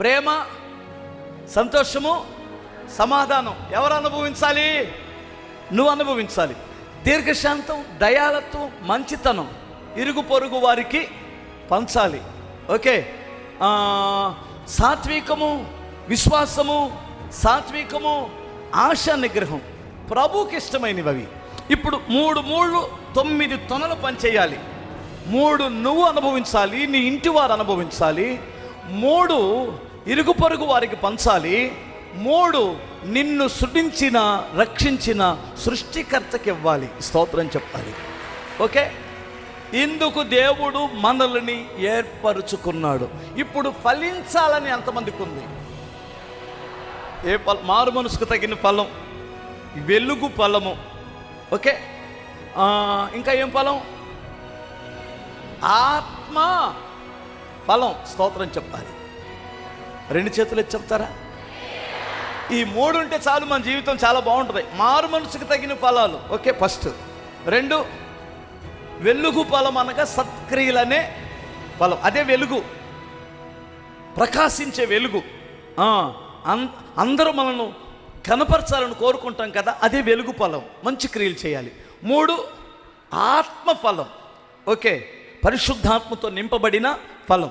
ప్రేమ సంతోషము సమాధానం. ఎవరు అనుభవించాలి? నువ్వు అనుభవించాలి. దీర్ఘశాంతం దయాలత్వం మంచితనం ఇరుగు పొరుగు వారికి పంచాలి. ఓకే? సాత్వికము విశ్వాసము సాత్వికము ఆశ నిగ్రహం ప్రభుకి ఇష్టమైనవి అవి ఇప్పుడు మూడు మూడు తొమ్మిది తొనలు పనిచేయాలి. మూడు నువ్వు అనుభవించాలి నీ ఇంటి వారు అనుభవించాలి. మూడు ఇరుగు పొరుగు వారికి పంచాలి. మూడు నిన్ను సృష్టించిన రక్షించిన సృష్టికర్తకి ఇవ్వాలి స్తోత్రం చెప్పాలి. ఓకే? ఇందుకు దేవుడు మనల్ని ఏర్పరుచుకున్నాడు. ఇప్పుడు ఫలించాలని ఎంతమందికి ఉంది ఏ ఫల మారు మనసుకు తగిన ఫలం. వెలుగు ఫలము. ఓకే? ఇంకా ఏం ఫలం? ఆత్మ ఫలం. స్తోత్రం చెప్పాలి. రెండు చేతులు ఎత్తి చెప్తారా? ఈ మూడు ఉంటే చాలు మన జీవితం చాలా బాగుంటుంది. మారు మనసుకు తగిన ఫలాలు. Okay first. రెండు వెలుగు ఫలం అనగా సత్క్రియలనే ఫలం. అదే వెలుగు. ప్రకాశించే వెలుగు. అందరూ మనను కనపరచాలని కోరుకుంటాం కదా అదే వెలుగు ఫలం. మంచి క్రియలు చేయాలి. మూడు ఆత్మ ఫలం. ఓకే పరిశుద్ధాత్మతో నింపబడిన ఫలం.